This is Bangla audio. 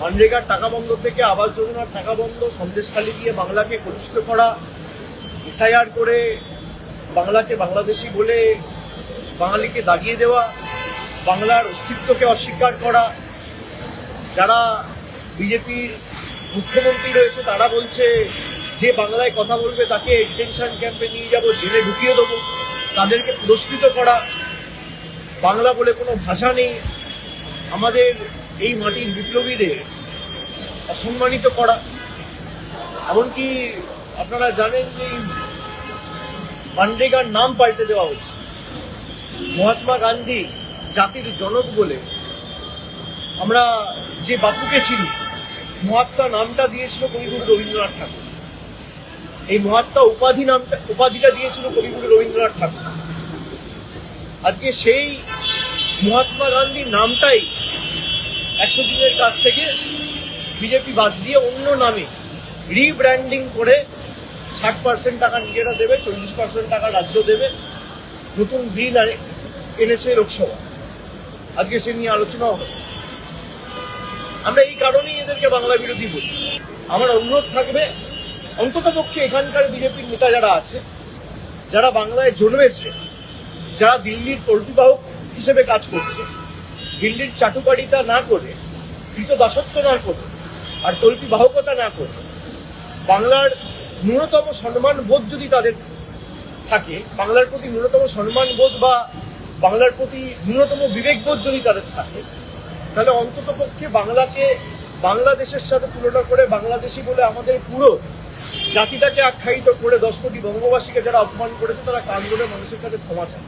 মানরেগার টাকা বন্ধ থেকে আবাস যোজনার টাকা বন্ধ সন্দেশখালি দিয়ে বাংলাকে কলুষিত করা, এসআইআর করে বাংলাকে বাংলাদেশি বলে বাঙালিকে দাগিয়ে দেওয়া, বাংলার অস্তিত্বকে অস্বীকার করা। যারা বিজেপির মুখ্যমন্ত্রী রয়েছে, তারা বলছে, যে বাংলায় কথা বলবে তাকে ডিটেনশন ক্যাম্পে নিয়ে যাব, জেলে ঢুকিয়ে দেবো, তাদেরকে পুরস্কৃত করা। বাংলা বলে কোনো ভাষা নেই। আমাদের এই মাটির বিপ্লবীদের অসম্মানিত করা। এমনকি আপনারা জানেন যে মানরেগার নাম পাল্টে দেওয়া হচ্ছে। মহাত্মা গান্ধী জাতির জনক বলে আমরা যে বাপুকে চিনি, মহাত্মা নামটা দিয়েছিল কবিগুরু রবীন্দ্রনাথ ঠাকুর। এই মহাত্মা উপাধি নামটা, উপাধিটা দিয়েছিল কবিগুরু রবীন্দ্রনাথ ঠাকুর। আজকে সেই মহাত্মা গান্ধীর নামটাই একশো দিনের কাছ থেকে বিজেপি বাদ দিয়ে অন্য নামে রিব্র্যান্ডিং করে ষাট পার্সেন্ট টাকা নিজেরা দেবে, চল্লিশ পার্সেন্ট টাকা রাজ্য দেবে। নতুন বিল এনেছে লোকসভা। আজকে সে নিয়ে আলোচনাও হবে। আমরা এই কারণেই এদেরকে বাংলা বিরোধী বলি। আমার অনুরোধ থাকবে, অন্তত পক্ষে এখানকার বিজেপির নেতা যারা আছে, যারা বাংলায় জন্মেছে, যারা দিল্লির তল্পিবাহক হিসেবে কাজ করছে দিল্লির চাটুকারিতা না করে কৃতদাসত্ব না করে, আর তল্পি বাহকতা না করে, বাংলার ন্যূনতম সম্মান বোধ যদি তাদের থাকে, বাংলার প্রতি ন্যূনতম সম্মান বোধ বা বাংলার প্রতি ন্যূনতম বিবেকবোধ যদি তাদের থাকে, তাহলে অন্তত পক্ষে বাংলাকে বাংলাদেশের সাথে তুলনা করে বাংলাদেশি বলে আমাদের পুরো জাতিটাকে আখ্যায়িত করে দশ কোটি বঙ্গবাসীকে যারা অপমান করেছে, তারা কান মানুষের কাছে ক্ষমা চায়।